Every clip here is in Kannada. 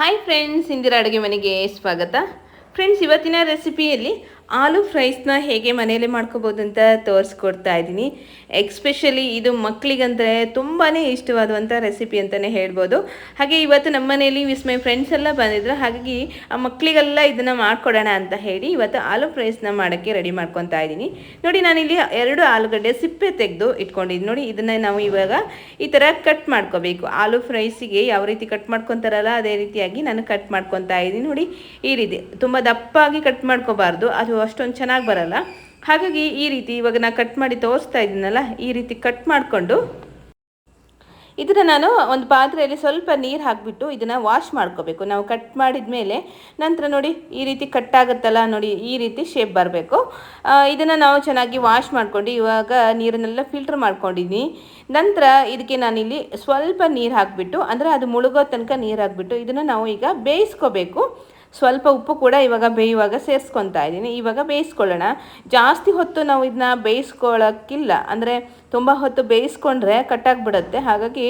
ಹಾಯ್ ಫ್ರೆಂಡ್ಸ್ ಇಂದಿರಾ ಅಡುಗೆ ಮನೆಗೆ ಸ್ವಾಗತ. ಫ್ರೆಂಡ್ಸ್ ಇವತ್ತಿನ ರೆಸಿಪಿಯಲ್ಲಿ ಆಲೂ ಫ್ರೈಸ್ನ ಹೇಗೆ ಮನೆಯಲ್ಲೇ ಮಾಡ್ಕೋಬೋದು ಅಂತ ತೋರಿಸ್ಕೊಡ್ತಾ ಇದ್ದೀನಿ. ಎಕ್ಸ್ಪೆಷಲಿ ಇದು ಮಕ್ಕಳಿಗಂದರೆ ತುಂಬಾ ಇಷ್ಟವಾದಂಥ ರೆಸಿಪಿ ಅಂತಲೇ ಹೇಳ್ಬೋದು. ಹಾಗೆ ಇವತ್ತು ನಮ್ಮ ಮನೆಯಲ್ಲಿ ವಿಸ್ಮಯ ಫ್ರೆಂಡ್ಸ್ ಎಲ್ಲ ಬಂದಿದ್ರು. ಹಾಗಾಗಿ ಆ ಮಕ್ಕಳಿಗೆಲ್ಲ ಇದನ್ನು ಮಾಡ್ಕೊಡೋಣ ಅಂತ ಹೇಳಿ ಇವತ್ತು ಆಲೂ ಫ್ರೈಸ್ನ ಮಾಡೋಕ್ಕೆ ರೆಡಿ ಮಾಡ್ಕೊತಾ ಇದ್ದೀನಿ. ನೋಡಿ, ನಾನಿಲ್ಲಿ ಎರಡು ಆಲೂಗಡ್ಡೆ ಸಿಪ್ಪೆ ತೆಗೆದು ಇಟ್ಕೊಂಡಿದ್ದೀನಿ. ನೋಡಿ, ಇದನ್ನು ನಾವು ಇವಾಗ ಈ ಥರ ಕಟ್ ಮಾಡ್ಕೋಬೇಕು. ಆಲೂ ಫ್ರೈಸಿಗೆ ಯಾವ ರೀತಿ ಕಟ್ ಮಾಡ್ಕೊತಾರಲ್ಲ, ಅದೇ ರೀತಿಯಾಗಿ ನಾನು ಕಟ್ ಮಾಡ್ಕೊತಾ ಇದ್ದೀನಿ. ನೋಡಿ, ಈ ರೀತಿ ತುಂಬ ದಪ್ಪಾಗಿ ಕಟ್ ಮಾಡ್ಕೋಬಾರ್ದು. ಅದು ಅಷ್ಟೊಂದು ಚೆನ್ನಾಗಿ ಬರಲ್ಲ. ಹಾಗಾಗಿ ಈ ರೀತಿ ಇವಾಗ ನಾನು ಕಟ್ ಮಾಡಿ ತೋರಿಸ್ತಾ ಇದ್ದೀನಲ್ಲ, ಈ ರೀತಿ ಕಟ್ ಮಾಡಿಕೊಂಡು ಇದನ್ನು ನಾನು ಒಂದು ಪಾತ್ರೆಯಲ್ಲಿ ಸ್ವಲ್ಪ ನೀರು ಹಾಕಿಬಿಟ್ಟು ಇದನ್ನು ವಾಶ್ ಮಾಡ್ಕೋಬೇಕು. ನಾವು ಕಟ್ ಮಾಡಿದ ಮೇಲೆ ನಂತರ ನೋಡಿ ಈ ರೀತಿ ಕಟ್ ಆಗುತ್ತಲ್ಲ ನೋಡಿ ಈ ರೀತಿ ಶೇಪ್ ಬರಬೇಕು. ಇದನ್ನು ನಾವು ಚೆನ್ನಾಗಿ ವಾಶ್ ಮಾಡ್ಕೊಂಡು ಇವಾಗ ನೀರನ್ನೆಲ್ಲ ಫಿಲ್ಟರ್ ಮಾಡ್ಕೊಂಡಿದ್ದೀನಿ ನಂತರ ಇದಕ್ಕೆ ನಾನಿಲ್ಲಿ ಸ್ವಲ್ಪ ನೀರು ಹಾಕಿಬಿಟ್ಟು, ಅಂದರೆ ಅದು ಮುಳುಗೋ ತನಕ ನೀರು ಹಾಕಿಬಿಟ್ಟು ಇದನ್ನು ನಾವು ಈಗ ಬೇಯಿಸ್ಕೋಬೇಕು. ಸ್ವಲ್ಪ ಉಪ್ಪು ಕೂಡ ಇವಾಗ ಬೇಯುವಾಗ ಸೇರಿಸ್ಕೊತಾ ಇದ್ದೀನಿ. ಇವಾಗ ಬೇಯಿಸ್ಕೊಳ್ಳೋಣ. ಜಾಸ್ತಿ ಹೊತ್ತು ನಾವು ಇದನ್ನ ಬೇಯಿಸ್ಕೊಳ್ಳೋಕ್ಕಿಲ್ಲ ಅಂದರೆ ತುಂಬ ಹೊತ್ತು ಬೇಯಿಸ್ಕೊಂಡ್ರೆ ಕಟ್ಟಾಗಿಬಿಡುತ್ತೆ. ಹಾಗಾಗಿ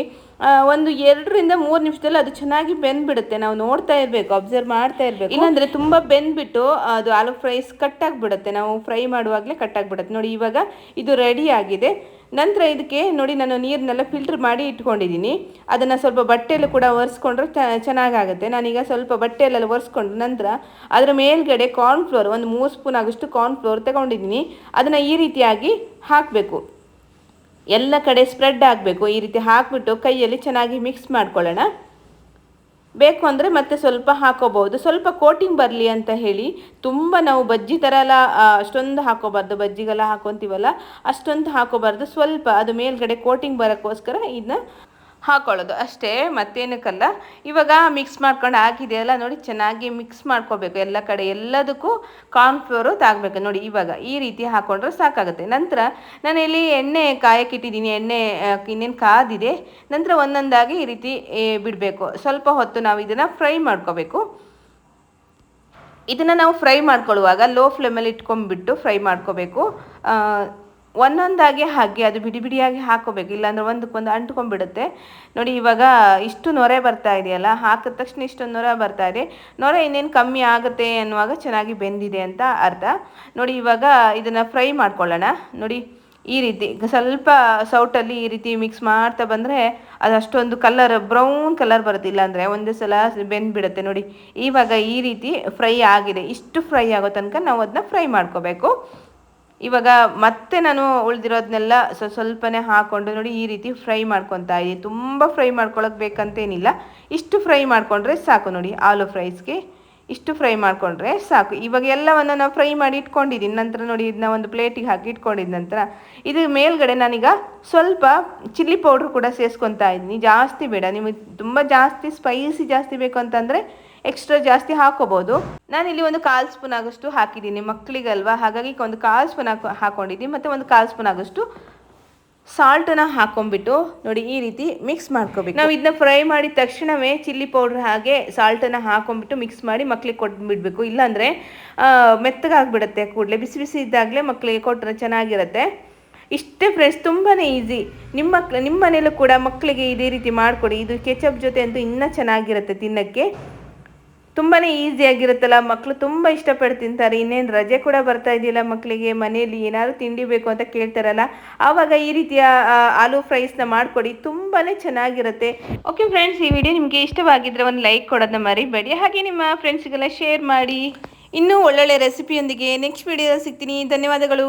ಒಂದು ಎರಡರಿಂದ ಮೂರು ನಿಮಿಷದಲ್ಲಿ ಅದು ಚೆನ್ನಾಗಿ ಬೆಂದ್ಬಿಡುತ್ತೆ. ನಾವು ನೋಡ್ತಾ ಇರಬೇಕು ಅಬ್ಸರ್ವ್ ಮಾಡ್ತಾ ಇರಬೇಕು. ಇಲ್ಲಾಂದರೆ ತುಂಬ ಬೆಂದ್ಬಿಟ್ಟು ಅದು ಆಲೂ ಫ್ರೈಸ್ ಕಟ್ಟಾಗಿಬಿಡುತ್ತೆ. ನಾವು ಫ್ರೈ ಮಾಡುವಾಗಲೇ ಕಟ್ಟಾಗಿಬಿಡುತ್ತೆ. ನೋಡಿ, ಇವಾಗ ಇದು ರೆಡಿ ಆಗಿದೆ. ನಂತರ ಇದಕ್ಕೆ ನೋಡಿ ನಾನು ನೀರನ್ನೆಲ್ಲ ಫಿಲ್ಟರ್ ಮಾಡಿ ಇಟ್ಕೊಂಡಿದ್ದೀನಿ. ಅದನ್ನು ಸ್ವಲ್ಪ ಬಟ್ಟೆಯಲ್ಲೂ ಕೂಡ ಒರೆಸ್ಕೊಂಡ್ರೆ ಚೆನ್ನಾಗಾಗುತ್ತೆ. ನಾನೀಗ ಸ್ವಲ್ಪ ಬಟ್ಟೆಯಲ್ಲೆಲ್ಲ ಒರೆಸ್ಕೊಂಡು ನಂತರ ಅದರ ಮೇಲ್ಗಡೆ ಕಾರ್ನ್ಫ್ಲೋರ್ ಒಂದು ಮೂರು ಸ್ಪೂನ್ ಆಗೋಷ್ಟು ಕಾರ್ನ್ಫ್ಲೋರ್ ತಗೊಂಡಿದ್ದೀನಿ. ಅದನ್ನು ಈ ರೀತಿಯಾಗಿ ಹಾಕಬೇಕು. ಎಲ್ಲ ಕಡೆ ಸ್ಪ್ರೆಡ್ ಆಗಬೇಕು. ಈ ರೀತಿ ಹಾಕಿಬಿಟ್ಟು ಕೈಯಲ್ಲಿ ಚೆನ್ನಾಗಿ ಮಿಕ್ಸ್ ಮಾಡ್ಕೊಳ್ಳೋಣ. ಬೇಕು ಅಂದರೆ ಮತ್ತೆ ಸ್ವಲ್ಪ ಹಾಕೋಬಹುದು. ಸ್ವಲ್ಪ ಕೋಟಿಂಗ್ ಬರಲಿ ಅಂತ ಹೇಳಿ ತುಂಬ ನಾವು ಬಜ್ಜಿ ಥರ ಎಲ್ಲ ಅಷ್ಟೊಂದು ಹಾಕೋಬಾರ್ದು. ಬಜ್ಜಿಗೆಲ್ಲ ಹಾಕೊತೀವಲ್ಲ, ಅಷ್ಟೊಂದು ಹಾಕೋಬಾರ್ದು. ಸ್ವಲ್ಪ ಅದು ಮೇಲ್ಗಡೆ ಕೋಟಿಂಗ್ ಬರೋಕ್ಕೋಸ್ಕರ ಇದನ್ನ ಹಾಕೊಳ್ಳೋದು. ಅಷ್ಟೇ ಮತ್ತೇನಕ್ಕಲ್ಲ ಇವಾಗ ಮಿಕ್ಸ್ ಮಾಡ್ಕೊಂಡು ಹಾಕಿದೆಯಲ್ಲ ನೋಡಿ, ಚೆನ್ನಾಗಿ ಮಿಕ್ಸ್ ಮಾಡ್ಕೋಬೇಕು. ಎಲ್ಲ ಕಡೆ ಎಲ್ಲದಕ್ಕೂ ಕಾರ್ನ್ಫ್ಲೋರು ತಾಗಬೇಕು. ನೋಡಿ, ಇವಾಗ ಈ ರೀತಿ ಹಾಕೊಂಡ್ರೆ ಸಾಕಾಗುತ್ತೆ. ನಂತರ ನಾನು ಇಲ್ಲಿ ಎಣ್ಣೆ ಕಾಯಕ್ಕಿಟ್ಟಿದ್ದೀನಿ. ಎಣ್ಣೆ ಇನ್ನೇನು ಕಾದಿದೆ. ನಂತರ ಒಂದೊಂದಾಗಿ ಈ ರೀತಿ ಬಿಡಬೇಕು. ಸ್ವಲ್ಪ ಹೊತ್ತು ನಾವು ಇದನ್ನು ಫ್ರೈ ಮಾಡ್ಕೋಬೇಕು. ಇದನ್ನು ನಾವು ಫ್ರೈ ಮಾಡ್ಕೊಳ್ಳುವಾಗ, ಲೋ ಫ್ಲೇಮಲ್ಲಿ ಇಟ್ಕೊಂಡ್ಬಿಟ್ಟು ಫ್ರೈ ಮಾಡ್ಕೋಬೇಕು. ಒಂದೊಂದಾಗಿ ಹಾಗೆ ಅದು ಬಿಡಿ ಬಿಡಿಯಾಗಿ ಹಾಕೋಬೇಕು. ಇಲ್ಲಾಂದ್ರೆ ಒಂದಕ್ಕೊಂದು ಅಂಟ್ಕೊಂಡ್ಬಿಡುತ್ತೆ. ನೋಡಿ, ಇವಾಗ ಇಷ್ಟು ನೊರೆ ಬರ್ತಾ ಇದೆಯಲ್ಲ, ಹಾಕಿದ ತಕ್ಷಣ ಇಷ್ಟೊಂದು ನೊರೆ ಬರ್ತಾ ಇದೆ. ನೊರೆ ಇನ್ನೇನು ಕಮ್ಮಿ ಆಗುತ್ತೆ ಅನ್ನುವಾಗ ಚೆನ್ನಾಗಿ ಬೆಂದಿದೆ ಅಂತ ಅರ್ಥ. ನೋಡಿ, ಇವಾಗ ಇದನ್ನು ಫ್ರೈ ಮಾಡ್ಕೊಳ್ಳೋಣ. ನೋಡಿ, ಈ ರೀತಿ ಸ್ವಲ್ಪ ಸೌಟಲ್ಲಿ ಈ ರೀತಿ ಮಿಕ್ಸ್ ಮಾಡ್ತಾ ಬಂದರೆ ಅದು ಅಷ್ಟೊಂದು ಕಲರ್ ಬ್ರೌನ್ ಕಲರ್ ಬರುತ್ತೆ. ಇಲ್ಲಾಂದರೆ ಒಂದೇ ಸಲ ಬೆಂದ್ಬಿಡುತ್ತೆ. ನೋಡಿ, ಇವಾಗ ಈ ರೀತಿ ಫ್ರೈ ಆಗಿದೆ. ಇಷ್ಟು ಫ್ರೈ ಆಗೋ ತನಕ ನಾವು ಅದನ್ನ ಫ್ರೈ ಮಾಡ್ಕೋಬೇಕು. ಇವಾಗ ಮತ್ತೆ ನಾನು ಉಳಿದಿರೋದನ್ನೆಲ್ಲ ಸ್ವಲ್ಪ ಸ್ವಲ್ಪನೇ ಹಾಕ್ಕೊಂಡು ನೋಡಿ ಈ ರೀತಿ ಫ್ರೈ ಮಾಡ್ಕೊತಾ ಇದ್ದೀನಿ. ತುಂಬ ಫ್ರೈ ಮಾಡ್ಕೊಳಕ್ಕೆ ಬೇಕಂತೇನಿಲ್ಲ. ಇಷ್ಟು ಫ್ರೈ ಮಾಡಿಕೊಂಡ್ರೆ ಸಾಕು ನೋಡಿ, ಆಲೂ ಫ್ರೈಸ್ಗೆ. ಇಷ್ಟು ಫ್ರೈ ಮಾಡಿಕೊಂಡ್ರೆ ಸಾಕು. ಇವಾಗ ಎಲ್ಲವನ್ನು ನಾವು ಫ್ರೈ ಮಾಡಿ ಇಟ್ಕೊಂಡಿದ್ದೀನಿ ನಂತರ ನೋಡಿ ಇದನ್ನ ಒಂದು ಪ್ಲೇಟಿಗೆ ಹಾಕಿ ಇಟ್ಕೊಂಡಿದ್ದ ನಂತರ ಇದು ಮೇಲ್ಗಡೆ ನಾನೀಗ ಸ್ವಲ್ಪ ಚಿಲ್ಲಿ ಪೌಡ್ರ್ ಕೂಡ ಸೇರಿಸ್ಕೊತಾ ಇದ್ದೀನಿ. ಜಾಸ್ತಿ ಬೇಡ. ನಿಮಗೆ ತುಂಬ ಜಾಸ್ತಿ ಸ್ಪೈಸಿ ಜಾಸ್ತಿ ಬೇಕು ಅಂತಂದರೆ ಎಕ್ಸ್ಟ್ರಾ ಜಾಸ್ತಿ ಹಾಕೋಬೋದು. ನಾನಿಲ್ಲಿ ಒಂದು ಕಾಲು ಸ್ಪೂನ್ ಆಗೋಷ್ಟು ಹಾಕಿದ್ದೀನಿ ಮಕ್ಕಳಿಗಲ್ವಾ? ಹಾಗಾಗಿ ಒಂದು ಕಾಲು ಸ್ಪೂನ್ ಹಾಕೊ ಹಾಕೊಂಡಿದ್ದೀನಿ. ಮತ್ತು ಒಂದು ಕಾಲು ಸ್ಪೂನ್ ಆಗೋಷ್ಟು ಸಾಲ್ಟನ್ನ ಹಾಕೊಂಡ್ಬಿಟ್ಟು ನೋಡಿ ಈ ರೀತಿ ಮಿಕ್ಸ್ ಮಾಡ್ಕೋಬೇಕು. ನಾವು ಇದನ್ನ ಫ್ರೈ ಮಾಡಿದ ತಕ್ಷಣವೇ ಚಿಲ್ಲಿ ಪೌಡ್ರ್ ಹಾಗೆ ಸಾಲ್ಟನ್ನು ಹಾಕೊಂಡ್ಬಿಟ್ಟು ಮಿಕ್ಸ್ ಮಾಡಿ ಮಕ್ಕಳಿಗೆ ಕೊಟ್ಬಿಡ್ಬೇಕು. ಇಲ್ಲಾಂದರೆ ಮೆತ್ತಗಾಗ್ಬಿಡುತ್ತೆ ಕೂಡಲೇ. ಬಿಸಿ ಬಿಸಿ ಇದ್ದಾಗಲೇ ಮಕ್ಕಳಿಗೆ ಕೊಟ್ಟರೆ ಚೆನ್ನಾಗಿರುತ್ತೆ. ಇಷ್ಟೇ ಫ್ರೆಂಡ್ಸ್ ತುಂಬಾ ಈಸಿ ನಿಮ್ಮ ನಿಮ್ಮ ಮನೇಲೂ ಕೂಡ ಮಕ್ಕಳಿಗೆ ಇದೇ ರೀತಿ ಮಾಡಿಕೊಡಿ. ಇದು ಕೆಚಪ್ ಜೊತೆ ಅಂತೂ ಇನ್ನೂ ಚೆನ್ನಾಗಿರುತ್ತೆ ತಿನ್ನೋಕ್ಕೆ. ತುಂಬಾ ಈಸಿಯಾಗಿರುತ್ತಲ್ಲ ಮಕ್ಕಳು ತುಂಬ ಇಷ್ಟಪಟ್ಟು ತಿಂತಾರೆ. ಇನ್ನೇನು ರಜೆ ಕೂಡ ಬರ್ತಾ ಇದೆಯಲ್ಲ ಮಕ್ಕಳಿಗೆ ಮನೆಯಲ್ಲಿ ಏನಾದರೂ ತಿಂಡಿ ಬೇಕು ಅಂತ ಕೇಳ್ತಾರಲ್ಲ, ಆವಾಗ ಈ ರೀತಿಯ ಆಲೂ ಫ್ರೈಸ್ನ ಮಾಡಿಕೊಡಿ ತುಂಬಾ ಚೆನ್ನಾಗಿರುತ್ತೆ. ಓಕೆ ಫ್ರೆಂಡ್ಸ್ ಈ ವಿಡಿಯೋ ನಿಮಗೆ ಇಷ್ಟವಾಗಿದ್ದರೆ ಒಂದು ಲೈಕ್ ಕೊಡೋದನ್ನ ಮರಿಬೇಡಿ. ಹಾಗೆ ನಿಮ್ಮ ಫ್ರೆಂಡ್ಸ್ಗೆಲ್ಲ ಶೇರ್ ಮಾಡಿ. ಇನ್ನೂ ಒಳ್ಳೊಳ್ಳೆ ರೆಸಿಪಿಯೊಂದಿಗೆ ನೆಕ್ಸ್ಟ್ ವಿಡಿಯೋ ಸಿಗ್ತೀನಿ. ಧನ್ಯವಾದಗಳು.